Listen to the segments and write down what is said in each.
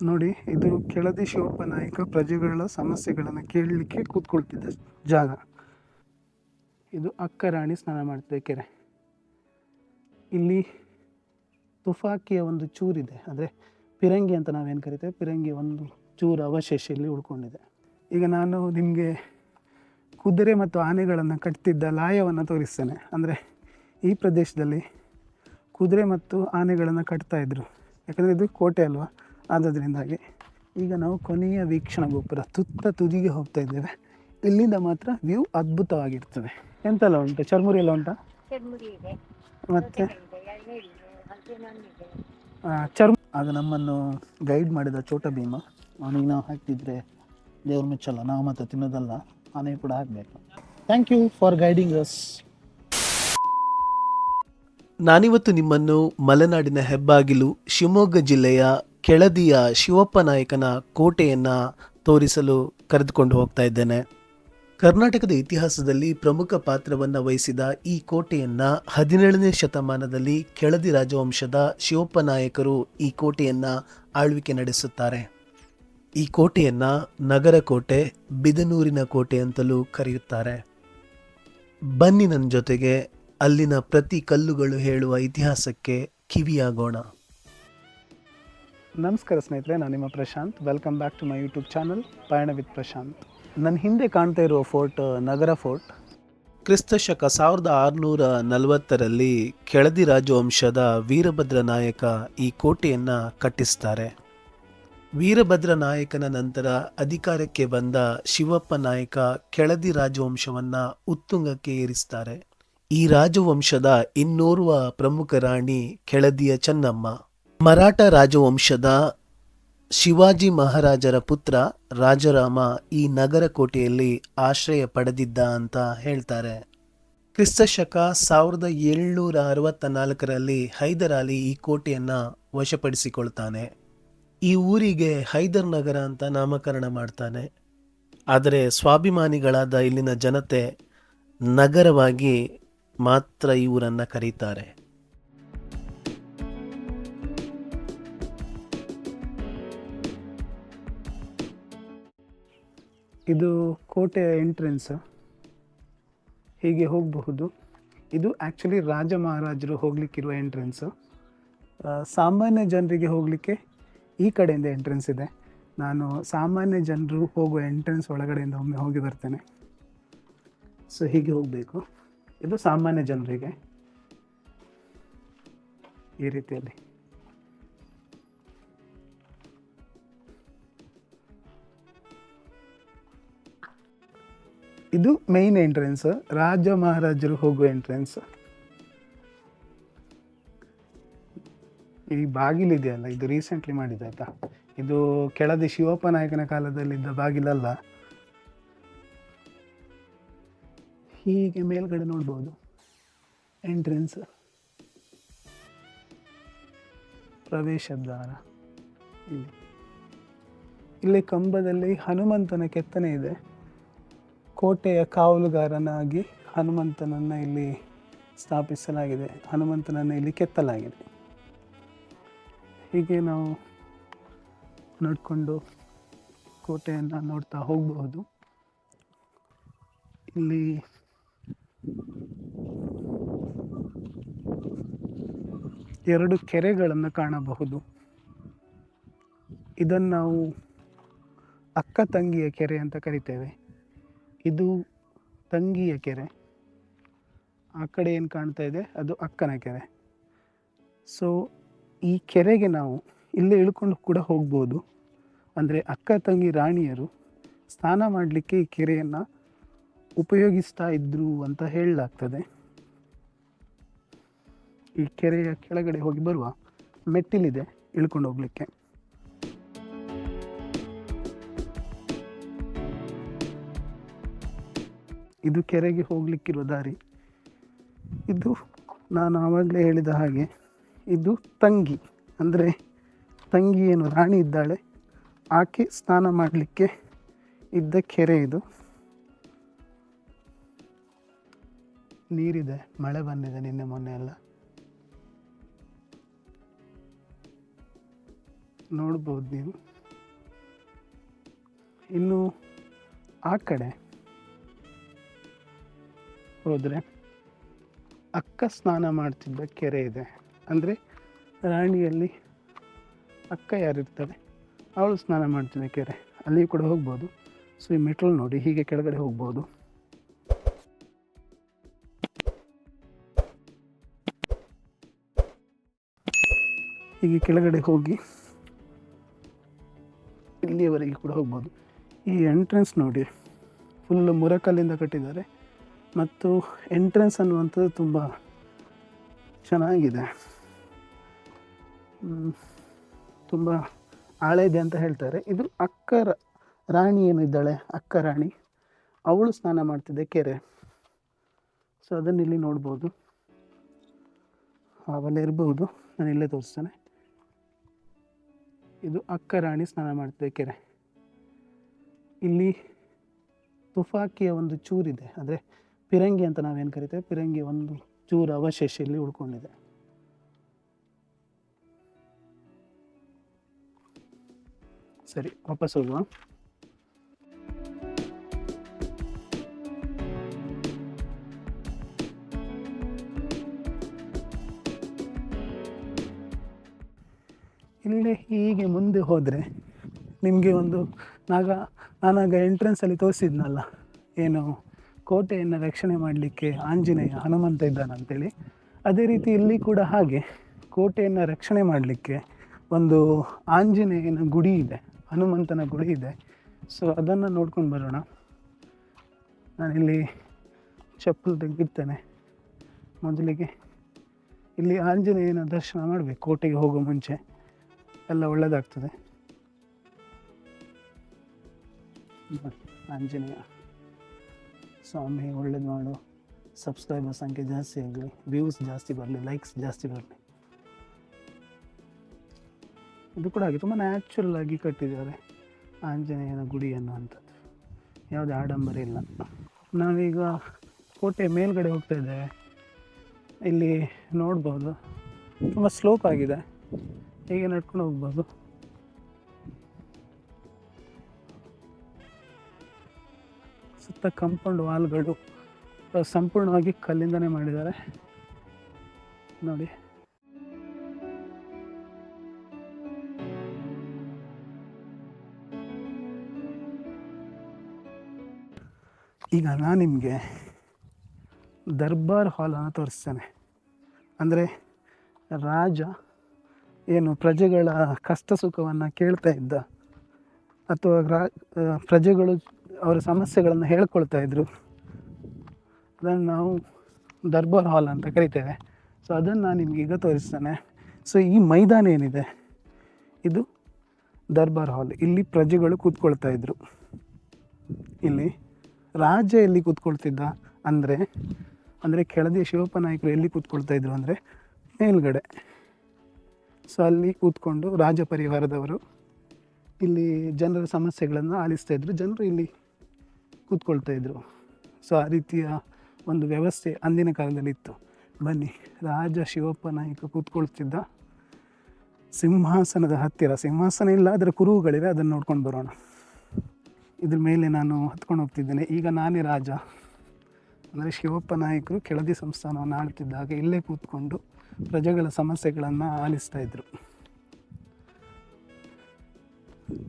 ನೋಡಿ, ಇದು ಕೆಳದಿ ಶಿವಪ್ಪ ನಾಯಕ ಪ್ರಜೆಗಳ ಸಮಸ್ಯೆಗಳನ್ನು ಕೇಳಲಿಕ್ಕೆ ಕೂತ್ಕೊಳ್ತಿದ್ದ ಜಾಗ. ಇದು ಅಕ್ಕ ರಾಣಿ ಸ್ನಾನ ಮಾಡ್ತಿದ್ದ ಕೆರೆ. ಇಲ್ಲಿ ತುಫಾಕಿಯ ಒಂದು ಚೂರಿದೆ. ಅಂದರೆ ಪಿರಂಗಿ ಅಂತ ನಾವೇನು ಕರಿತೇವೆ? ಪಿರಂಗಿ ಒಂದು ಚೂರು ಅವಶೇಷ ಇಲ್ಲಿ ಉಳ್ಕೊಂಡಿದೆ. ಈಗ ನಾನು ನಿಮಗೆ ಕುದುರೆ ಮತ್ತು ಆನೆಗಳನ್ನು ಕಟ್ತಿದ್ದ ಲಾಯವನ್ನು ತೋರಿಸ್ತೇನೆ. ಅಂದರೆ ಈ ಪ್ರದೇಶದಲ್ಲಿ ಕುದುರೆ ಮತ್ತು ಆನೆಗಳನ್ನು ಕಟ್ತಾಯಿದ್ರು ಯಾಕಂದರೆ ಇದು ಕೋಟೆ ಅಲ್ವಾ? ಆದ್ದರಿಂದಾಗಿ ಈಗ ನಾವು ಕೊನೆಯ ವೀಕ್ಷಣ ಗೋಪುರ ತುತ್ತ ತುದಿಗೆ ಹೋಗ್ತಾ ಇದ್ದೇವೆ. ಇಲ್ಲಿಂದ ಮಾತ್ರ ವ್ಯೂ ಅದ್ಭುತವಾಗಿರ್ತದೆ. ಎಂತೆಲ್ಲ ಉಂಟು? ಚರ್ಮುರಿ ಎಲ್ಲ ಉಂಟಾ? ಮತ್ತೆ? ಚರ್ಮ ಆಗ ನಮ್ಮನ್ನು ಗೈಡ್ ಮಾಡಿದ ಚೋಟ ಭೀಮ. ಅವನಿಗೆ ನಾವು ಹಾಕ್ತಿದ್ರೆ ದೇವ್ರ ಮೆಚ್ಚಲ್ಲ ನಾವು ಮಾತ್ರ ತಿನ್ನೋದಲ್ಲ ಆನೆ ಕೂಡ ಹಾಕಬೇಕು. Thank you for guiding us ನಾನಿವತ್ತು ನಿಮ್ಮನ್ನು ಮಲೆನಾಡಿನ ಹೆಬ್ಬಾಗಿಲು ಶಿವಮೊಗ್ಗ ಜಿಲ್ಲೆಯ ಕೆಳದಿಯ ಶಿವಪ್ಪ ನಾಯಕನ ಕೋಟೆಯನ್ನು ತೋರಿಸಲು ಕರೆದುಕೊಂಡು ಹೋಗ್ತಾ ಇದ್ದೇನೆ. ಕರ್ನಾಟಕದ ಇತಿಹಾಸದಲ್ಲಿ ಪ್ರಮುಖ ಪಾತ್ರವನ್ನು ವಹಿಸಿದ ಈ ಕೋಟೆಯನ್ನು ಹದಿನೇಳನೇ ಶತಮಾನದಲ್ಲಿ ಕೆಳದಿ ರಾಜವಂಶದ ಶಿವಪ್ಪ ನಾಯಕರು ಈ ಕೋಟೆಯನ್ನು ಆಳ್ವಿಕೆ ನಡೆಸುತ್ತಾರೆ. ಈ ಕೋಟೆಯನ್ನು ನಗರ ಕೋಟೆ, ಬಿದನೂರಿನ ಕೋಟೆ ಅಂತಲೂ ಕರೆಯುತ್ತಾರೆ. ಬನ್ನಿ ನನ್ನ ಜೊತೆಗೆ ಅಲ್ಲಿನ ಪ್ರತಿ ಕಲ್ಲುಗಳು ಹೇಳುವ ಇತಿಹಾಸಕ್ಕೆ ಕಿವಿಯಾಗೋಣ. ನಮಸ್ಕಾರ ಸ್ನೇಹಿತರೆ, ನಾನು ನಿಮ್ಮ Prashant. Welcome back to my YouTube channel ಪಯಣ ವಿತ್ ಪ್ರಶಾಂತ್. ನನ್ನ ಹಿಂದೆ ಕಾಣ್ತಾ ಇರುವ ಫೋರ್ಟ್, ನಗರ ಫೋರ್ಟ್. ಕ್ರಿಸ್ತ ಶಕ ಸಾವಿರದ ಆರುನೂರ ನಲವತ್ತರಲ್ಲಿ ಕೆಳದಿ ರಾಜವಂಶದ ವೀರಭದ್ರ ನಾಯಕ ಈ ಕೋಟೆಯನ್ನು ಕಟ್ಟಿಸ್ತಾರೆ. ವೀರಭದ್ರ ನಾಯಕನ ನಂತರ ಅಧಿಕಾರಕ್ಕೆ ಬಂದ ಶಿವಪ್ಪ ನಾಯಕ ಕೆಳದಿ ರಾಜವಂಶವನ್ನು ಉತ್ತುಂಗಕ್ಕೆ ಏರಿಸ್ತಾರೆ. ಈ ರಾಜವಂಶದ ಇನ್ನೋರ್ವ ಪ್ರಮುಖ ರಾಣಿ ಕೆಳದಿಯ ಚೆನ್ನಮ್ಮ. ಮರಾಠ ರಾಜವಂಶದ ಶಿವಾಜಿ ಮಹಾರಾಜರ ಪುತ್ರ ರಾಜರಾಮ ಈ ನಗರ ಕೋಟೆಯಲ್ಲಿ ಆಶ್ರಯ ಪಡೆದಿದ್ದ ಅಂತ ಹೇಳ್ತಾರೆ. ಕ್ರಿಸ್ತ ಶಕ ಸಾವಿರದ ಏಳ್ನೂರ ಅರವತ್ತ ನಾಲ್ಕರಲ್ಲಿ ಹೈದರಾಲಿ ಈ ಕೋಟೆಯನ್ನ ವಶಪಡಿಸಿಕೊಳ್ತಾನೆ. ಈ ಊರಿಗೆ ಹೈದರ್ ನಗರ ಅಂತ ನಾಮಕರಣ ಮಾಡ್ತಾನೆ. ಆದರೆ ಸ್ವಾಭಿಮಾನಿಗಳಾದ ಇಲ್ಲಿನ ಜನತೆ ನಗರವಾಗಿ ಮಾತ್ರ ಈ ಊರನ್ನು ಕರೀತಾರೆ. ಇದು ಕೋಟೆಯ ಎಂಟ್ರೆನ್ಸ್. ಹೀಗೆ ಹೋಗಬಹುದು. ಇದು ಆ್ಯಕ್ಚುಲಿ ರಾಜ ಮಹಾರಾಜರು ಹೋಗಲಿಕ್ಕಿರುವ ಎಂಟ್ರೆನ್ಸು. ಸಾಮಾನ್ಯ ಜನರಿಗೆ ಹೋಗಲಿಕ್ಕೆ ಈ ಕಡೆಯಿಂದ ಎಂಟ್ರೆನ್ಸ್ ಇದೆ. ನಾನು ಸಾಮಾನ್ಯ ಜನರು ಹೋಗುವ ಎಂಟ್ರೆನ್ಸ್ ಒಳಗಡೆಯಿಂದ ಒಮ್ಮೆ ಹೋಗಿ ಬರ್ತೇನೆ. ಸೊ ಹೀಗೆ ಹೋಗಬೇಕು. ಇದು ಸಾಮಾನ್ಯ ಜನರಿಗೆ ಈ ರೀತಿಯಲ್ಲಿ. ಇದು ಮೇನ್ ಎಂಟ್ರೆನ್ಸ್ ರಾಜ ಮಹಾರಾಜರು ಹೋಗುವ ಎಂಟ್ರೆನ್ಸ್ ಈ ಬಾಗಿಲಿದೆಯಲ್ಲ ಇದು ರೀಸೆಂಟ್ಲಿ ಮಾಡಿದ ಆಯ್ತಾ? ಇದು ಕೆಳದಿ ಶಿವಪ್ಪ ನಾಯಕನ ಕಾಲದಲ್ಲಿದ್ದ ಬಾಗಿಲಲ್ಲ ಹೀಗೆ ಮೇಲ್ಗಡೆ ನೋಡ್ಬೋದು. ಎಂಟ್ರೆನ್ಸ್ ಪ್ರವೇಶ ದ್ವಾರ. ಇಲ್ಲಿ ಕಂಬದಲ್ಲಿ ಹನುಮಂತನ ಕೆತ್ತನೆ ಇದೆ. ಕೋಟೆಯ ಕಾವಲುಗಾರನಾಗಿ ಹನುಮಂತನನ್ನು ಇಲ್ಲಿ ಸ್ಥಾಪಿಸಲಾಗಿದೆ. ಹನುಮಂತನನ್ನು ಇಲ್ಲಿ ಕೆತ್ತಲಾಗಿದೆ. ಹೀಗೆ ನಾವು ನೋಡಿಕೊಂಡು ಕೋಟೆಯನ್ನು ನೋಡ್ತಾ ಹೋಗಬಹುದು. ಇಲ್ಲಿ ಎರಡು ಕೆರೆಗಳನ್ನು ಕಾಣಬಹುದು. ಇದನ್ನು ನಾವು ಅಕ್ಕ ತಂಗಿಯ ಕೆರೆ ಅಂತ ಕರಿತೇವೆ. ಇದು ತಂಗಿಯ ಕೆರೆ. ಆ ಕಡೆ ಏನು ಕಾಣ್ತಾ ಇದೆ? ಅದು ಅಕ್ಕನ ಕೆರೆ. ಸೊ ಈ ಕೆರೆಗೆ ನಾವು ಇಲ್ಲೇ ಇಳ್ಕೊಂಡು ಕೂಡ ಹೋಗ್ಬೋದು. ಅಂದರೆ ಅಕ್ಕ, ತಂಗಿ, ರಾಣಿಯರು ಸ್ನಾನ ಮಾಡಲಿಕ್ಕೆ ಈ ಕೆರೆಯನ್ನು ಉಪಯೋಗಿಸ್ತಾ ಇದ್ರು ಅಂತ ಹೇಳಲಾಗ್ತದೆ. ಈ ಕೆರೆಯ ಕೆಳಗಡೆ ಹೋಗಿ ಬರುವ ಮೆಟ್ಟಿಲಿದೆ ಇಳ್ಕೊಂಡು ಹೋಗ್ಲಿಕ್ಕೆ. ಇದು ಕೆರೆಗೆ ಹೋಗ್ಲಿಕ್ಕಿರುವ ದಾರಿ. ಇದು ನಾನು ಆವಾಗಲೇ ಹೇಳಿದ ಹಾಗೆ ಇದು ತಂಗಿ, ಅಂದರೆ ತಂಗಿ ಏನು ರಾಣಿ ಇದ್ದಾಳೆ. ಆಕೆ ಸ್ನಾನ ಮಾಡಲಿಕ್ಕೆ ಇದ್ದ ಕೆರೆ ಇದು. ನೀರಿದೆ, ಮಳೆ ಬಂದಿದೆ ನಿನ್ನೆ ಮೊನ್ನೆ ಎಲ್ಲ. ನೋಡ್ಬೋದು ನೀವು. ಇನ್ನು ಆ ಕಡೆ ಹೋದರೆ ಅಕ್ಕ ಸ್ನಾನ ಮಾಡ್ತಿದ್ದ ಕೆರೆ ಇದೆ. ಅಂದರೆ ರಾಣಿಯಲ್ಲಿ ಅಕ್ಕ ಯಾರಿರ್ತಾರೆ ಅವಳು ಸ್ನಾನ ಮಾಡ್ತಿದ್ದ ಕೆರೆ. ಅಲ್ಲಿ ಕೂಡ ಹೋಗ್ಬೋದು. ಸೊ ಈ ಮೆಟ್ರಲ್ ನೋಡಿ, ಹೀಗೆ ಕೆಳಗಡೆ ಹೋಗ್ಬೋದು. ಹೀಗೆ ಕೆಳಗಡೆ ಹೋಗಿ ಇಲ್ಲಿಯವರೆಗೆ ಕೂಡ ಹೋಗ್ಬೋದು. ಈ ಎಂಟ್ರೆನ್ಸ್ ನೋಡಿ ಫುಲ್ ಮುರಕಲ್ಲಿಂದ ಕಟ್ಟಿದ್ದಾರೆ. ಮತ್ತು ಎಂಟ್ರೆನ್ಸ್ ಅನ್ನುವಂಥದ್ದು ತುಂಬ ಚೆನ್ನಾಗಿದೆ. ತುಂಬ ಆಳ ಇದೆ ಅಂತ ಹೇಳ್ತಾರೆ. ಇದು ಅಕ್ಕ ರಾಣಿ ಏನಿದ್ದಾಳೆ? ಅಕ್ಕ ರಾಣಿ. ಅವಳು ಸ್ನಾನ ಮಾಡ್ತಿದ್ದೆ ಕೆರೆ. ಸೊ ಅದನ್ನು ಇಲ್ಲಿ ನೋಡ್ಬೋದು. ಅವೆಲ್ಲ ಇರ್ಬೋದು. ನಾನು ಇಲ್ಲೇ ತೋರಿಸ್ತೇನೆ. ಇದು ಅಕ್ಕ ರಾಣಿ ಸ್ನಾನ ಮಾಡ್ತಿದ್ದೆ ಕೆರೆ. ಇಲ್ಲಿ ತುಫಾಕಿಯ ಒಂದು ಚೂರಿದೆ. ಅಂದರೆ ಪಿರಂಗಿ ಅಂತ ನಾವೇನು ಕರಿತೇವೆ? ಪಿರಂಗಿ ಒಂದು ಚೂರು ಅವಶೇಷ ಇಲ್ಲಿ ಉಳ್ಕೊಂಡಿದೆ. ಸರಿ, ವಾಪಸ್ ಹೋಗುವ ಇಲ್ಲೇ ಹೀಗೆ ಮುಂದೆ ಹೋದರೆ ನಿಮಗೆ ಒಂದು ನಾಗ ನಾನಾಗ ಎಂಟ್ರೆನ್ಸಲ್ಲಿ ತೋರಿಸಿದ್ನಲ್ಲ, ಏನು? ಕೋಟೆಯನ್ನು ರಕ್ಷಣೆ ಮಾಡಲಿಕ್ಕೆ ಆಂಜನೇಯ ಹನುಮಂತ ಇದ್ದಾನಂತೇಳಿ ಅದೇ ರೀತಿ ಇಲ್ಲಿ ಕೂಡ ಹಾಗೆ ಕೋಟೆಯನ್ನು ರಕ್ಷಣೆ ಮಾಡಲಿಕ್ಕೆ ಒಂದು ಆಂಜನೇಯನ ಗುಡಿ ಇದೆ, ಹನುಮಂತನ ಗುಡಿ ಇದೆ. ಸೊ ಅದನ್ನು ನೋಡ್ಕೊಂಡು ಬರೋಣ. ನಾನಿಲ್ಲಿ ಚಪ್ಪಲು ತೆಗೆದಿರ್ತೇನೆ ಮೊದಲಿಗೆ ಇಲ್ಲಿ ಆಂಜನೇಯನ ದರ್ಶನ ಮಾಡಬೇಕು, ಕೋಟೆಗೆ ಹೋಗೋ ಮುಂಚೆ. ಎಲ್ಲ ಒಳ್ಳೆಯದಾಗ್ತದೆ ಆಂಜನೇಯ. ಸ್ವಾಮಿ, ಒಳ್ಳೇದು ಮಾಡು. ಸಬ್ಸ್ಕ್ರೈಬರ್ ಸಂಖ್ಯೆ ಜಾಸ್ತಿ ಆಗಲಿ ವ್ಯೂಸ್ ಜಾಸ್ತಿ ಬರಲಿ ಲೈಕ್ಸ್ ಜಾಸ್ತಿ ಬರಲಿ. ಇದು ಕೂಡ ಹಾಗೆ ತುಂಬ ನ್ಯಾಚುರಲ್ ಆಗಿ ಕಟ್ಟಿದ್ದಾರೆ. ಆಂಜನೇಯನ ಗುಡಿ ಅನ್ನುವಂಥದ್ದು. ಯಾವುದೇ ಆಡಂಬರ ಇಲ್ಲ. ನಾವೀಗ ಕೋಟೆ ಮೇಲ್ಗಡೆ ಹೋಗ್ತಾ ಇದ್ದೇವೆ. ಇಲ್ಲಿ ನೋಡ್ಬೋದು. ತುಂಬ ಸ್ಲೋಪ್ ಆಗಿದೆ. ಹೀಗೆ ನಡ್ಕೊಂಡು ಹೋಗ್ಬೋದು. ಸುತ್ತ ಕಂಪೌಂಡ್ ವಾಲ್ಗಳು ಸಂಪೂರ್ಣವಾಗಿ ಕಲ್ಲಿಂದನೇ ಮಾಡಿದ್ದಾರೆ. ನೋಡಿ. ಈಗ ನಾನು ನಿಮಗೆ ದರ್ಬಾರ್ ಹಾಲನ್ನು ತೋರಿಸ್ತೇನೆ. ಅಂದರೆ ರಾಜ ಏನು ಪ್ರಜೆಗಳ ಕಷ್ಟ ಸುಖವನ್ನು ಕೇಳ್ತಾ ಇದ್ದ, ಅಥವಾ ರಾ ಪ್ರಜೆಗಳು ಅವರ ಸಮಸ್ಯೆಗಳನ್ನು ಹೇಳ್ಕೊಳ್ತಾ ಇದ್ದರು ಅದನ್ನು ನಾವು ದರ್ಬಾರ್ ಹಾಲ್ ಅಂತ ಕರಿತೇವೆ. ಸೊ ಅದನ್ನು ನಾನು ನಿಮ್ಗೆ ಈಗ ತೋರಿಸ್ತೇನೆ. ಸೊ ಈ ಮೈದಾನ ಏನಿದೆ? ಇದು ದರ್ಬಾರ್ ಹಾಲ್. ಇಲ್ಲಿ ಪ್ರಜೆಗಳು ಕೂತ್ಕೊಳ್ತಾ ಇದ್ದರು ಇಲ್ಲಿ ರಾಜ ಎಲ್ಲಿ ಕೂತ್ಕೊಳ್ತಿದ್ದ? ಅಂದರೆ ಅಂದರೆ ಕೆಳದಿ ಶಿವಪ್ಪ ನಾಯಕರು ಎಲ್ಲಿ ಕೂತ್ಕೊಳ್ತಾ ಇದ್ರು ಅಂದರೆ ಮೇಲ್ಗಡೆ. ಸೊ ಅಲ್ಲಿ ಕೂತ್ಕೊಂಡು ರಾಜ ಪರಿವಾರದವರು ಇಲ್ಲಿ ಜನರ ಸಮಸ್ಯೆಗಳನ್ನು ಆಲಿಸ್ತಾ ಇದ್ರು. ಜನರು ಇಲ್ಲಿ ಕೂತ್ಕೊಳ್ತಾ ಇದ್ದರು ಸೊ ಆ ರೀತಿಯ ಒಂದು ವ್ಯವಸ್ಥೆ ಅಂದಿನ ಕಾಲದಲ್ಲಿ ಇತ್ತು. ಬನ್ನಿ, ರಾಜ ಶಿವಪ್ಪ ನಾಯಕ ಕೂತ್ಕೊಳ್ತಿದ್ದ ಸಿಂಹಾಸನದ ಹತ್ತಿರ. ಸಿಂಹಾಸನ ಇಲ್ಲ, ಅದರ ಕುರುಹುಗಳಿವೆ, ಅದನ್ನು ನೋಡ್ಕೊಂಡು ಬರೋಣ. ಇದ್ರ ಮೇಲೆ ನಾನು ಹತ್ಕೊಂಡು ಹೋಗ್ತಿದ್ದೇನೆ. ಈಗ ನಾನೇ ರಾಜ. ಅಂದರೆ ಶಿವಪ್ಪ ನಾಯಕರು ಕೆಳದಿ ಸಂಸ್ಥಾನವನ್ನು ಆಳ್ತಿದ್ದಾಗ ಇಲ್ಲೇ ಕೂತ್ಕೊಂಡು ಪ್ರಜೆಗಳ ಸಮಸ್ಯೆಗಳನ್ನು ಆಲಿಸ್ತಾ ಇದ್ದರು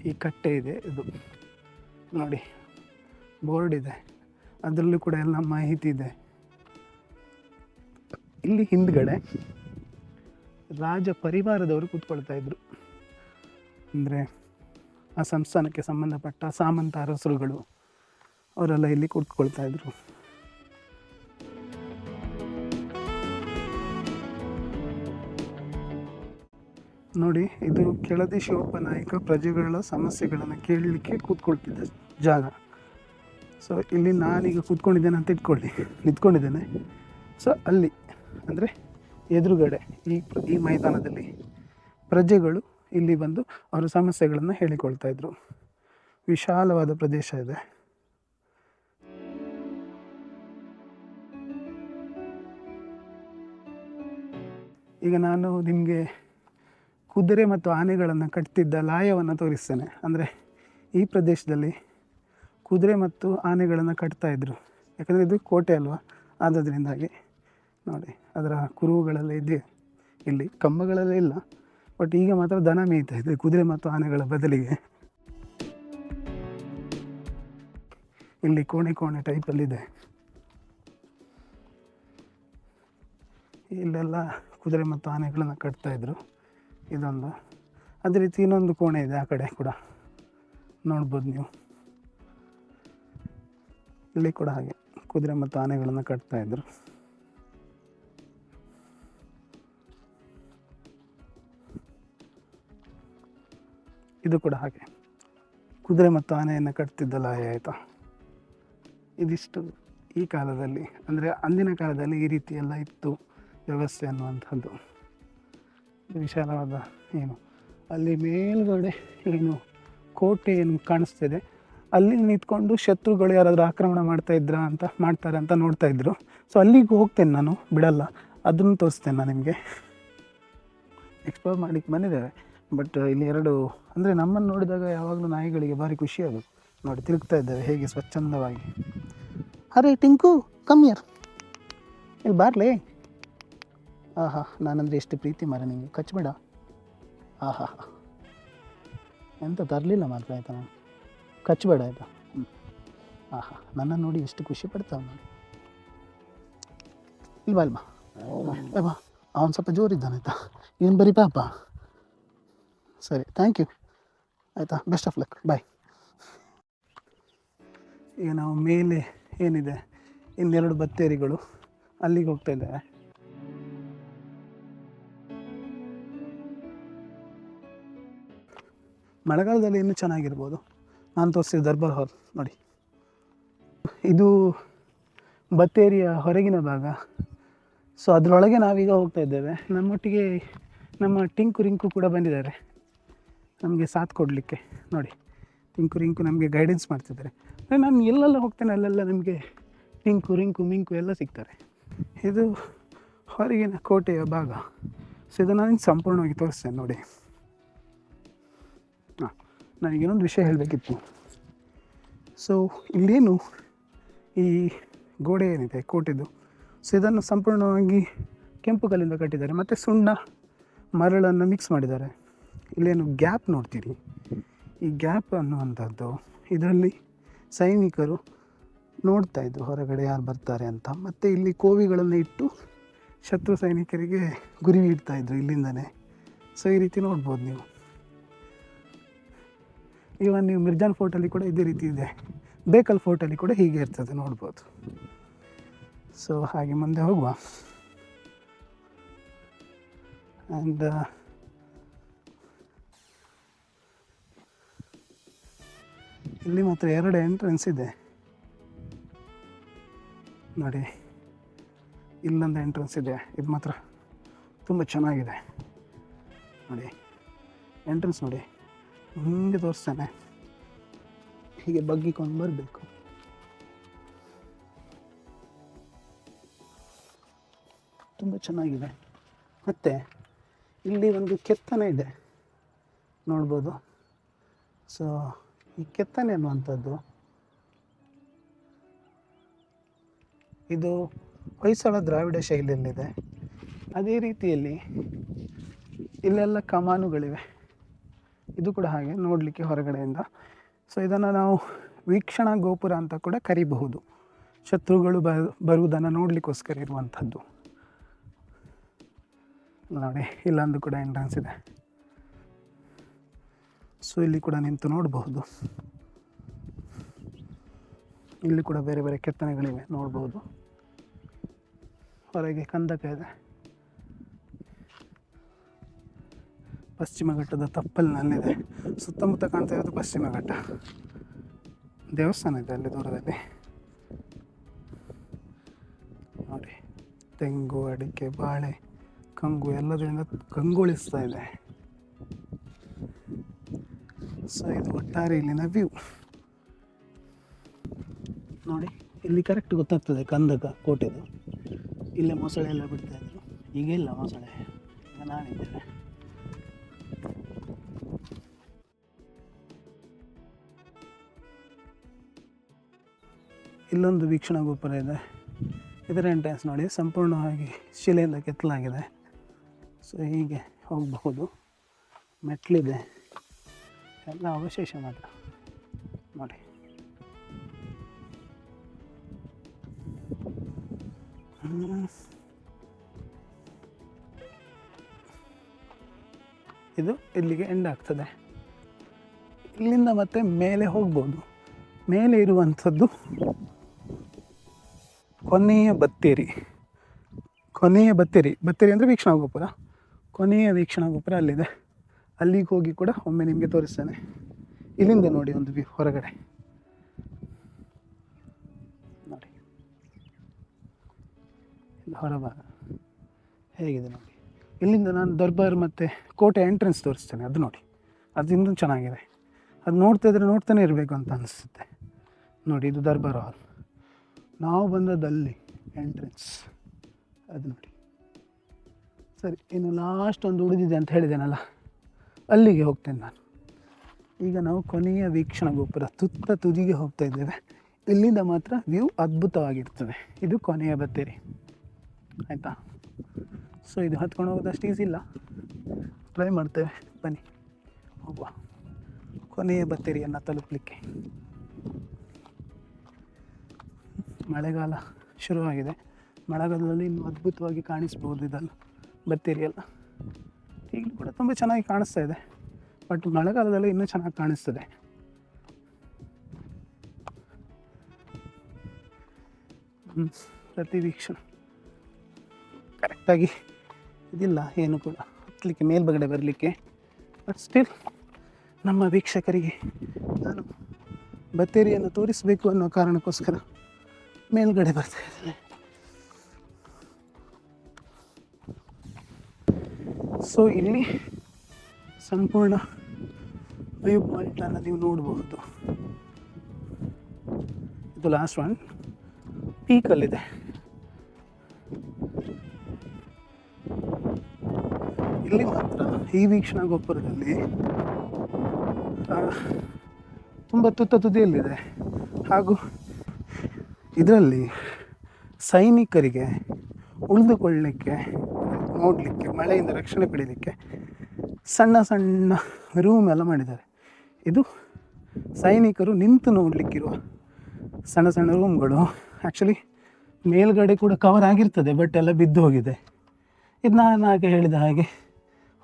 ಈ ಕಟ್ಟೆ ಇದೆ, ಇದು. ನೋಡಿ ಬೋರ್ಡ್ ಇದೆ. ಅದರಲ್ಲೂ ಕೂಡ ಎಲ್ಲ ಮಾಹಿತಿ ಇದೆ. ಇಲ್ಲಿ ಹಿಂದ್ಗಡೆ ರಾಜ ಪರಿವಾರದವರು ಕೂತ್ಕೊಳ್ತಾ ಇದ್ರು. ಅಂದರೆ ಆ ಸಂಸ್ಥಾನಕ್ಕೆ ಸಂಬಂಧಪಟ್ಟ ಸಾಮಂತ ಅರಸರುಗಳು ಅವರೆಲ್ಲ ಇಲ್ಲಿ ಕೂತ್ಕೊಳ್ತಾ ಇದ್ರು. ನೋಡಿ, ಇದು ಕೆಳದಿ ಶಿವಪ್ಪ ನಾಯಕ ಪ್ರಜೆಗಳ ಸಮಸ್ಯೆಗಳನ್ನು ಕೇಳಲಿಕ್ಕೆ ಕೂತ್ಕೊಳ್ತಿದ್ದ ಜಾಗ. ಸೊ ಇಲ್ಲಿ ನಾನೀಗ ಕೂತ್ಕೊಂಡಿದ್ದೇನೆ ಅಂತ ಇಟ್ಕೊಳ್ಳಿ. ನಿಂತ್ಕೊಂಡಿದ್ದೇನೆ. ಸೊ ಅಲ್ಲಿ, ಅಂದರೆ ಎದುರುಗಡೆ ಈ ಈ ಮೈದಾನದಲ್ಲಿ ಪ್ರಜೆಗಳು ಇಲ್ಲಿ ಬಂದು ಅವರ ಸಮಸ್ಯೆಗಳನ್ನು ಹೇಳಿಕೊಳ್ತಾ ಇದ್ರು. ವಿಶಾಲವಾದ ಪ್ರದೇಶ ಇದೆ. ಈಗ ನಾನು ನಿಮಗೆ ಕುದುರೆ ಮತ್ತು ಆನೆಗಳನ್ನು ಕಟ್ತಿದ್ದ ಲಾಯವನ್ನು ತೋರಿಸ್ತೇನೆ. ಅಂದರೆ ಈ ಪ್ರದೇಶದಲ್ಲಿ ಕುದುರೆ ಮತ್ತು ಆನೆಗಳನ್ನು ಕಟ್ತಾ ಇದ್ದರು ಯಾಕಂದರೆ ಇದು ಕೋಟೆ ಅಲ್ವಾ? ಆದ್ದರಿಂದಾಗಿ. ನೋಡಿ, ಅದರ ಕುರುಹುಗಳೆಲ್ಲ ಇದೆ. ಇಲ್ಲಿ ಕಂಬಗಳೆಲ್ಲ ಇಲ್ಲ. ಬಟ್ ಈಗ ಮಾತ್ರ ದನ ಮೇಯ್ತಾ ಇದೆ, ಕುದುರೆ ಮತ್ತು ಆನೆಗಳ ಬದಲಿಗೆ. ಇಲ್ಲಿ ಕೋಣೆ ಕೋಣೆ ಟೈಪಲ್ಲಿದೆ ಇಲ್ಲೆಲ್ಲ ಕುದುರೆ ಮತ್ತು ಆನೆಗಳನ್ನು ಕಟ್ತಾ ಇದ್ರು. ಇದೊಂದು. ಅದೇ ರೀತಿ ಇನ್ನೊಂದು ಕೋಣೆ ಇದೆ ಆ ಕಡೆ ಕೂಡ. ನೋಡ್ಬೋದು ನೀವು. ಇಲ್ಲಿ ಕೂಡ ಹಾಗೆ ಕುದುರೆ ಮತ್ತು ಆನೆಗಳನ್ನು ಕಟ್ತಾ ಇದ್ರು. ಇದು ಕೂಡ ಹಾಗೆ. ಕುದುರೆ ಮತ್ತು ಆನೆಯನ್ನು ಕಟ್ತಿದ್ದ ಲಾಯ ಆಯಿತಾ? ಇದಿಷ್ಟು ಈ ಕಾಲದಲ್ಲಿ, ಅಂದರೆ ಅಂದಿನ ಕಾಲದಲ್ಲಿ ಈ ರೀತಿ ಎಲ್ಲ ಇತ್ತು ವ್ಯವಸ್ಥೆ ಅನ್ನುವಂಥದ್ದು. ವಿಶಾಲವಾದ ಏನು? ಅಲ್ಲಿ ಮೇಲುಗಡೆ ಏನು ಕೋಟೆ ಏನು ಕಾಣಿಸ್ತಿದೆ. ಅಲ್ಲಿ ನಿಂತ್ಕೊಂಡು ಶತ್ರುಗಳು ಯಾರಾದರೂ ಆಕ್ರಮಣ ಮಾಡ್ತಾ ಇದ್ರಾ ಅಂತ ಮಾಡ್ತಾರೆ ಅಂತ ನೋಡ್ತಾ ಇದ್ರು. ಸೊ ಅಲ್ಲಿಗೆ ಹೋಗ್ತೇನೆ ನಾನು, ಬಿಡಲ್ಲ. ಅದನ್ನು ತೋರಿಸ್ತೇನೆ ನಾನು ನಿಮಗೆ. ಎಕ್ಸ್ಪ್ಲೋರ್ ಮಾಡಲಿಕ್ಕೆ ಬಂದಿದ್ದೇವೆ. ಬಟ್ ಇಲ್ಲಿ ಎರಡು, ಅಂದರೆ ನಮ್ಮನ್ನು ನೋಡಿದಾಗ ಯಾವಾಗಲೂ ನಾಯಿಗಳಿಗೆ ಭಾರಿ ಖುಷಿ ಆಗೋದು ನೋಡಿ, ತಿರುಗ್ತಾ ಇದ್ದೇವೆ, ಹೇಗೆ ಸ್ವಚ್ಛಂದವಾಗಿ. ಅರೆ, ಟಿಂಕು ಕಮ್ಮಿಯರ್ ಇಲ್ಲಿ ಬಾರ್ಲೇ. ಆಹಾ, ನಾನಂದರೆ ಎಷ್ಟು ಪ್ರೀತಿ ಮರ ನಿಮಗೆ. ಕಚ್ಚಬೇಡ ಆಹಾ. ಎಂತ ತರಲಿಲ್ಲ ಮಾತ್ರ ಆಯಿತಾ ನಾನು. ಕಚ್ಚಬೇಡ ಆಯಿತಾ? ಹ್ಞೂ ಆಹಾ ನನ್ನನ್ನು ನೋಡಿ ಎಷ್ಟು ಖುಷಿ ಪಡ್ತಾವ ನೋಡಿ. ಇಲ್ವಾ ಇಲ್ವಾ ಬಾ ಅವನು ಸ್ವಲ್ಪ ಜೋರಿದ್ದಾನೆ ಆಯಿತಾ? ಏನು ಬರೀ ಪಾಪ? ಸರಿ ಥ್ಯಾಂಕ್ ಯು ಆಯಿತಾ? ಬೆಸ್ಟ್ ಆಫ್ ಲಕ್ ಬಾಯ್ ಈಗ ನಾವು ಮೇಲೆ ಏನಿದೆ? ಇನ್ನೆರಡು ಬತ್ತೇರಿಗಳು ಅಲ್ಲಿಗೆ ಹೋಗ್ತಾ ಇದ್ದೇವೆ ಮಳೆಗಾಲದಲ್ಲಿ ಇನ್ನೂ ಚೆನ್ನಾಗಿರ್ಬೋದು. ನಾನು ತೋರಿಸಿದ ದರ್ಬಾರ್ ಹಾಲ್ ನೋಡಿ. ಇದು ಬತ್ತೇರಿಯ ಹೊರಗಿನ ಭಾಗ. ಸೊ ಅದರೊಳಗೆ ನಾವೀಗ ಹೋಗ್ತಾ ಇದ್ದೇವೆ. ನಮ್ಮೊಟ್ಟಿಗೆ ನಮ್ಮ ಟಿಂಕು ರಿಂಕು ಕೂಡ ಬಂದಿದ್ದಾರೆ. ನಮಗೆ ಸಾಥ್ ಕೊಡಲಿಕ್ಕೆ ನೋಡಿ. ಟಿಂಕು ರಿಂಕು ನಮಗೆ ಗೈಡೆನ್ಸ್ ಮಾಡ್ತಿದ್ದಾರೆ. ನಾನು ಎಲ್ಲೆಲ್ಲ ಹೋಗ್ತೇನೆ ಅಲ್ಲೆಲ್ಲ ನಮಗೆ ಟಿಂಕು ರಿಂಕು ಮಿಂಕು ಎಲ್ಲ ಸಿಗ್ತಾರೆ. ಇದು ಹೊರಗಿನ ಕೋಟೆಯ ಭಾಗ. ಸೊ ಇದನ್ನು ನಾನು ಸಂಪೂರ್ಣವಾಗಿ ತೋರಿಸ್ತೇನೆ ನೋಡಿ. ಹಾಂ ನನಗೆ ಇನ್ನೊಂದು ವಿಷಯ ಹೇಳಬೇಕಿತ್ತು. ಸೊ ಇಲ್ಲೇನು ಈ ಗೋಡೆ ಏನಿದೆ, ಕೋಟೆದು? ಸೊ ಇದನ್ನು ಸಂಪೂರ್ಣವಾಗಿ ಕೆಂಪು ಕಲ್ಲಿಂದ ಕಟ್ಟಿದ್ದಾರೆ. ಮತ್ತು ಸುಣ್ಣ ಮರಳನ್ನು ಮಿಕ್ಸ್ ಮಾಡಿದ್ದಾರೆ. ಇಲ್ಲೇನು ಗ್ಯಾಪ್ ನೋಡ್ತೀರಿ? ಈ ಗ್ಯಾಪ್ ಅನ್ನುವಂಥದ್ದು ಇದರಲ್ಲಿ ಸೈನಿಕರು ನೋಡ್ತಾ ಇದ್ದರು ಹೊರಗಡೆ ಯಾರು ಬರ್ತಾರೆ ಅಂತ. ಮತ್ತು ಇಲ್ಲಿ ಕೋವಿಗಳನ್ನು ಇಟ್ಟು ಶತ್ರು ಸೈನಿಕರಿಗೆ ಗುರಿ ಇಡ್ತಾಯಿದ್ರು ಇಲ್ಲಿಂದನೇ. ಸೊ ಈ ರೀತಿ ನೋಡ್ಬೋದು ನೀವು. ಇವನ್ ನೀವು ಮಿರ್ಜಾನ್ ಫೋರ್ಟಲ್ಲಿ ಕೂಡ ಇದೇ ರೀತಿ ಇದೆ. ಬೇಕಲ್ ಫೋರ್ಟಲ್ಲಿ ಕೂಡ ಹೀಗೆ ಇರ್ತದೆ, ನೋಡ್ಬೋದು. ಸೊ ಹಾಗೆ ಮುಂದೆ ಹೋಗುವ. ಆ್ಯಂಡ್ ಇಲ್ಲಿ ಮಾತ್ರ ಎರಡು ಎಂಟ್ರೆನ್ಸ್ ಇದೆ. ನೋಡಿ, ಇಲ್ಲೊಂದು ಎಂಟ್ರೆನ್ಸ್ ಇದೆ. ಇದು ಮಾತ್ರ ತುಂಬ ಚೆನ್ನಾಗಿದೆ. ನೋಡಿ ಎಂಟ್ರೆನ್ಸ್ ನೋಡಿ. ಹಿಂಗೆ ತೋರಿಸ್ತಾನೆ. ಹೀಗೆ ಬಗ್ಗಿಕೊಂಡು ಬರಬೇಕು. ತುಂಬ ಚೆನ್ನಾಗಿದೆ. ಮತ್ತು ಇಲ್ಲಿ ಒಂದು ಕೆತ್ತನೆ ಇದೆ. ನೋಡ್ಬೋದು. ಸೊ ಈ ಕೆತ್ತನೆ ಅನ್ನುವಂಥದ್ದು ಇದು ಹೊಯ್ಸಳ ದ್ರಾವಿಡ ಶೈಲಿಯಲ್ಲಿದೆ. ಅದೇ ರೀತಿಯಲ್ಲಿ ಇಲ್ಲೆಲ್ಲ ಕಮಾನುಗಳಿವೆ. ಇದು ಕೂಡ ಹಾಗೆ ನೋಡಲಿಕ್ಕೆ ಹೊರಗಡೆಯಿಂದ. ಸೊ ಇದನ್ನು ನಾವು ವೀಕ್ಷಣಾ ಗೋಪುರ ಅಂತ ಕೂಡ ಕರಿಬಹುದು. ಶತ್ರುಗಳು ಬ, ಬರುವುದನ್ನು ನೋಡಲಿಕ್ಕೋಸ್ಕರ ಇರುವಂಥದ್ದು. ನೋಡಿ, ಇಲ್ಲೊಂದು ಕೂಡ ಎಂಟ್ರೆನ್ಸ್ ಇದೆ. ಸೊ ಇಲ್ಲಿ ಕೂಡ ನಿಂತು ನೋಡಬಹುದು. ಇಲ್ಲಿ ಕೂಡ ಬೇರೆ ಬೇರೆ ಕೆತ್ತನೆಗಳಿವೆ ನೋಡ್ಬೋದು ಹೊರಗೆ ಕಂದಕ ಇದೆ. ಪಶ್ಚಿಮ ಘಟ್ಟದ ತಪ್ಪಲಿನಲ್ಲಿದೆ. ಸುತ್ತಮುತ್ತ ಕಾಣ್ತಾ ಇರೋದು ಪಶ್ಚಿಮ ಘಟ್ಟ. ದೇವಸ್ಥಾನ ಇದೆ ಅಲ್ಲಿ ದೂರದಲ್ಲಿ. ನೋಡಿ, ತೆಂಗು, ಅಡಿಕೆ, ಬಾಳೆ, ಕಂಗು ಎಲ್ಲದರಿಂದ ಕಂಗೊಳಿಸ್ತಾ ಇದೆ. ಸೊ ಇದು ಒಟ್ಟಾರೆ ಇಲ್ಲಿನ ವ್ಯೂ ನೋಡಿ, ಇಲ್ಲಿ ಕರೆಕ್ಟ್ ಗೊತ್ತಾಗ್ತದೆ ಕಂದಕ, ಕೋಟೆದು. ಇಲ್ಲೇ ಮೊಸಳೆ ಎಲ್ಲ ಬಿಡ್ತಾ ಇದ್ರು. ಈಗ ಇಲ್ಲ ಮೊಸಳೆ. ಈಗ ನಾನಿದ್ದೇನೆ. ಇಲ್ಲೊಂದು ವೀಕ್ಷಣಾ ಗೋಪುರ ಇದೆ. ಇದರ ಎಂಟ್ರೆನ್ಸ್ ನೋಡಿ ಸಂಪೂರ್ಣವಾಗಿ ಶಿಲೆಯಿಂದ ಕೆತ್ತಲಾಗಿದೆ. ಸೊ ಹೀಗೆ ಹೋಗಬಹುದು. ಮೆಟ್ಲಿದೆ. ಎಲ್ಲ ಅವಶೇಷ ಮಾತ್ರ. ನೋಡಿ. ಇದು ಇಲ್ಲಿಗೆ ಎಂಡ್ ಆಗ್ತದೆ. ಇಲ್ಲಿಂದ ಮತ್ತೆ ಮೇಲೆ ಹೋಗ್ಬೋದು ಮೇಲೆ ಇರುವಂಥದ್ದು ಕೊನೆಯ ಬತ್ತೇರಿ. ಕೊನೆಯ ಬತ್ತೇರಿ. ಬತ್ತೇರಿ ಅಂದರೆ ವೀಕ್ಷಣಾ ಗೋಪುರ ಕೊನೆಯ ವೀಕ್ಷಣಾ ಗೋಪುರ ಅಲ್ಲಿದೆ. ಅಲ್ಲಿಗೆ ಹೋಗಿ ಕೂಡ ಒಮ್ಮೆ ನಿಮಗೆ ತೋರಿಸ್ತೇನೆ. ಇಲ್ಲಿಂದ ನೋಡಿ ಒಂದು ವ್ಯೂ ಹೊರಗಡೆ. ನೋಡಿ. ಹೊರಭಾಗ ಹೇಗಿದೆ ನೋಡಿ. ಇಲ್ಲಿಂದ ನಾನು ದರ್ಬಾರ್ ಮತ್ತು ಕೋಟೆ ಎಂಟ್ರೆನ್ಸ್ ತೋರಿಸ್ತೇನೆ. ಅದು ನೋಡಿ. ಅದು ಇನ್ನೂ ಚೆನ್ನಾಗಿದೆ. ಅದು ನೋಡ್ತಾ ಇದ್ರೆ ನೋಡ್ತಾನೆ ಇರಬೇಕು ಅಂತ ಅನಿಸುತ್ತೆ. ನೋಡಿ, ಇದು ದರ್ಬಾರ್ ಹಾಲ್ ನಾವು ಬಂದದ್ದು ಎಂಟ್ರೆನ್ಸ್ ಅದು ನೋಡಿ. ಸರಿ, ಇನ್ನು ಲಾಸ್ಟ್ ಒಂದು ಉಳಿದಿದೆ ಅಂತ ಹೇಳಿದ್ದೇನಲ್ಲ ಅಲ್ಲಿಗೆ ಹೋಗ್ತೇನೆ ನಾನು. ಈಗ ನಾವು ಕೊನೆಯ ವೀಕ್ಷಣ ಗೋಪುರ, ತುತ್ತ ತುದಿಗೆ ಹೋಗ್ತಾ ಇದ್ದೇವೆ. ಇಲ್ಲಿಂದ ಮಾತ್ರ ವ್ಯೂ ಅದ್ಭುತವಾಗಿರ್ತದೆ. ಇದು ಕೊನೆಯ ಬತ್ತೇರಿ. ಆಯಿತಾ? ಸೊ ಇದು ಹತ್ಕೊಂಡು ಹೋಗೋದಷ್ಟು ಈಸಿ ಇಲ್ಲ. ಟ್ರೈ ಮಾಡ್ತೇವೆ. ಬನ್ನಿ. ಹೋಗುವ. ಕೊನೆಯ ಬತ್ತೇರಿಯನ್ನು ತಲುಪಲಿಕ್ಕೆ. ಮಳೆಗಾಲ ಶುರುವಾಗಿದೆ. ಮಳೆಗಾಲದಲ್ಲಿ ಇನ್ನು ಅದ್ಭುತವಾಗಿ ಕಾಣಿಸ್ಬೋದು ಇದನ್ನು ಬತ್ತೇರಿಯೆಲ್ಲ ಈಗಲೂ ಕೂಡ ತುಂಬ ಚೆನ್ನಾಗಿ ಕಾಣಿಸ್ತಾ ಇದೆ. ಬಟ್ ಮಳೆಗಾಲದಲ್ಲಿ ಇನ್ನೂ ಚೆನ್ನಾಗಿ ಕಾಣಿಸ್ತದೆ. ಪ್ರತಿ ವೀಕ್ಷಣೆ. ಕರೆಕ್ಟಾಗಿ ಇದಿಲ್ಲ, ಏನು ಕೂಡ. ಹತ್ತಲಿಕ್ಕೆ ಮೇಲ್ಬಗಡೆ ಬರಲಿಕ್ಕೆ. ಬಟ್ ಸ್ಟಿಲ್ ನಮ್ಮ ವೀಕ್ಷಕರಿಗೆ ನಾನು ಬತ್ತೇರಿಯನ್ನು ತೋರಿಸಬೇಕು ಅನ್ನೋ ಕಾರಣಕ್ಕೋಸ್ಕರ ಮೇಲ್ಗಡೆ ಬರ್ತಾ ಇದ್ದಾನೆ. ಸೊ ಇಲ್ಲಿ ಸಂಪೂರ್ಣ ವ್ಯೂ ಪಾಯಿಂಟನ್ನು ನೀವು ನೋಡಬಹುದು ಇದು ಲಾಸ್ಟ್ ಒನ್ ಪೀಕಲ್ಲಿದೆ ಇಲ್ಲಿ ಮಾತ್ರ ಈ ವೀಕ್ಷಣಾ ಗೋಪುರದಲ್ಲಿ ತುಂಬ ತುತ್ತ ತುದಿಯಲ್ಲಿದೆ. ಹಾಗೂ ಇದರಲ್ಲಿ ಸೈನಿಕರಿಗೆ ಉಳಿದುಕೊಳ್ಳಲಿಕ್ಕೆ ನೋಡಲಿಕ್ಕೆ, ಮಳೆಯಿಂದ ರಕ್ಷಣೆ ಪಡೀಲಿಕ್ಕೆ ಸಣ್ಣ ಸಣ್ಣ ರೂಮ್ ಎಲ್ಲ ಮಾಡಿದ್ದಾರೆ. ಇದು ಸೈನಿಕರು ನಿಂತು ನೋಡಲಿಕ್ಕಿರುವ ಸಣ್ಣ ಸಣ್ಣ ರೂಮ್ಗಳು ಆ್ಯಕ್ಚುಲಿ ಮೇಲ್ಗಡೆ ಕೂಡ ಕವರ್ ಆಗಿರ್ತದೆ ಬಟ್ ಎಲ್ಲ ಬಿದ್ದು ಹೋಗಿದೆ. ಇದು ನಾನು ಹಾಗೆ ಹೇಳಿದ ಹಾಗೆ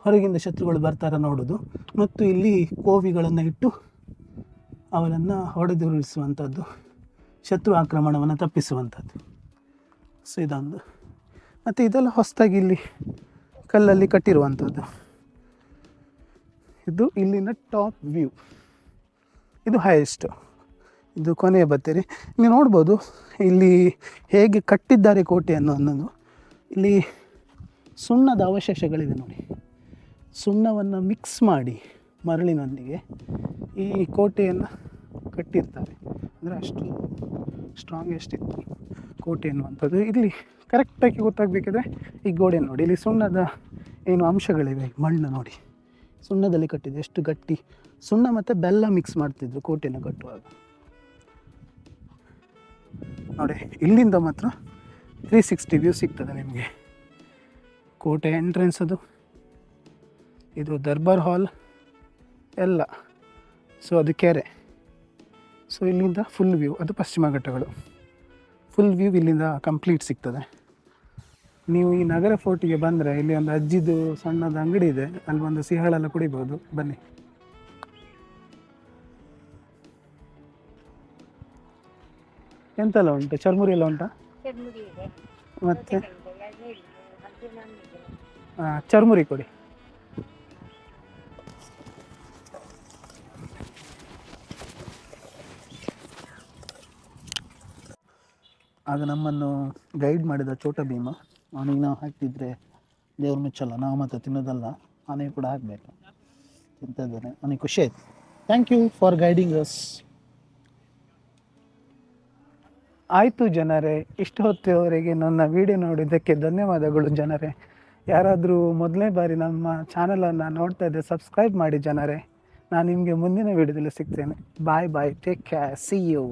ಹೊರಗಿಂದ ಶತ್ರುಗಳು ಬರ್ತಾರ ನೋಡೋದು. ಮತ್ತು ಇಲ್ಲಿ ಕೋವಿಗಳನ್ನು ಇಟ್ಟು ಅವರನ್ನು ಹೊಡೆದುರುಳಿಸುವಂಥದ್ದು ಶತ್ರು ಆಕ್ರಮಣವನ್ನು ತಪ್ಪಿಸುವಂಥದ್ದು. ಸೊ ಇದೊಂದು. ಮತ್ತು ಇದೆಲ್ಲ ಹೊಸದಾಗಿ ಇಲ್ಲಿ ಕಲ್ಲಲ್ಲಿ ಕಟ್ಟಿರುವಂಥದ್ದು. ಇದು ಇಲ್ಲಿನ ಟಾಪ್ ವ್ಯೂ. ಇದು ಹೈಯೆಸ್ಟು ಇದು ಕೊನೆಯ ಬತ್ತೇರಿ. ನೀವು ನೋಡ್ಬೋದು, ಇಲ್ಲಿ ಹೇಗೆ ಕಟ್ಟಿದ್ದಾರೆ ಕೋಟೆಯನ್ನು ಅನ್ನೋದು. ಇಲ್ಲಿ ಸುಣ್ಣದ ಅವಶೇಷಗಳಿವೆ ನೋಡಿ. ಸುಣ್ಣವನ್ನು ಮಿಕ್ಸ್ ಮಾಡಿ ಮರಳಿನೊಂದಿಗೆ ಈ ಕೋಟೆಯನ್ನು ಕಟ್ಟಿರ್ತಾರೆ. ಅಂದರೆ ಅಷ್ಟು ಸ್ಟ್ರಾಂಗೆಸ್ಟ್ ಇತ್ತು ಕೋಟೆ ಅನ್ನುವಂಥದ್ದು ಇಲ್ಲಿ ಕರೆಕ್ಟಾಗಿ ಗೊತ್ತಾಗಬೇಕಿದ್ರೆ ಈ ಗೋಡೆ ನೋಡಿ. ಇಲ್ಲಿ ಸುಣ್ಣದ ಏನು ಅಂಶಗಳಿವೆ? ಮಣ್ಣು ನೋಡಿ. ಸುಣ್ಣದಲ್ಲಿ ಕಟ್ಟಿದೆ ಎಷ್ಟು ಗಟ್ಟಿ. ಸುಣ್ಣ ಮತ್ತು ಬೆಲ್ಲ ಮಿಕ್ಸ್ ಮಾಡ್ತಿದ್ರು ಕೋಟೆಯನ್ನು ಕಟ್ಟುವಾಗ. ನೋಡಿ, ಇಲ್ಲಿಂದ ಮಾತ್ರ ತ್ರೀ ಸಿಕ್ಸ್ಟಿ ವ್ಯೂ ಸಿಗ್ತದೆ ನಿಮಗೆ. ಕೋಟೆ ಎಂಟ್ರೆನ್ಸ್ ಅದು. ಇದು ದರ್ಬಾರ್ ಹಾಲ್ ಎಲ್ಲ. ಸೊ ಅದು ಕೆರೆ. ಸೊ ಇಲ್ಲಿಂದ ಫುಲ್ ವ್ಯೂ ಅದು ಪಶ್ಚಿಮ ಘಟ್ಟಗಳು. ಫುಲ್ ವ್ಯೂ ಇಲ್ಲಿಂದ ಕಂಪ್ಲೀಟ್ ಸಿಗ್ತದೆ. ನೀವು ಈ ನಗರ ಫೋರ್ಟಿಗೆ ಬಂದರೆ ಇಲ್ಲಿ ಒಂದು ಅಜ್ಜಿದು ಸಣ್ಣದ ಅಂಗಡಿ ಇದೆ. ಅಲ್ಲಿ ಒಂದು ಸಿಹಾಳೆಲ್ಲ ಕುಡಿಬೋದು. ಬನ್ನಿ. ಎಂತೆಲ್ಲ ಉಂಟು? ಚರ್ಮುರಿ ಎಲ್ಲ ಉಂಟಾ? ಮತ್ತೆ? ಚರ್ಮುರಿ ಕೊಡಿ. ಆಗ ನಮ್ಮನ್ನು ಗೈಡ್ ಮಾಡಿದ ಚೋಟ ಭೀಮ ಅವನಿಗೆ ನಾವು ಹಾಕ್ತಿದ್ರೆ ದೇವ್ರ ಮೆಚ್ಚಲ್ಲ, ನಾವು ಮಾತ್ರ ತಿನ್ನೋದಲ್ಲ ಅವನಿಗೆ ಕೂಡ ಹಾಕಬೇಕು. ತಿಂತಿದ್ದಾನೆ. ಅವನಿಗೆ ಖುಷಿ ಆಯ್ತು. Thank you for guiding us ಆಯಿತು ಜನರೇ, ಇಷ್ಟು ಹೊತ್ತಿವರೆಗೆ ನನ್ನ ವಿಡಿಯೋ ನೋಡಿದ್ದಕ್ಕೆ ಧನ್ಯವಾದಗಳು ಜನರೇ. ಯಾರಾದರೂ ಮೊದಲನೇ ಬಾರಿ ನಮ್ಮ ಚಾನಲನ್ನು ನೋಡ್ತಾ ಇದ್ದರೆ ಸಬ್ಸ್ಕ್ರೈಬ್ ಮಾಡಿ ಜನರೇ. ನಾನು ನಿಮಗೆ ಮುಂದಿನ ವಿಡಿಯೋದಲ್ಲಿ ಸಿಗ್ತೇನೆ. Bye bye take care see you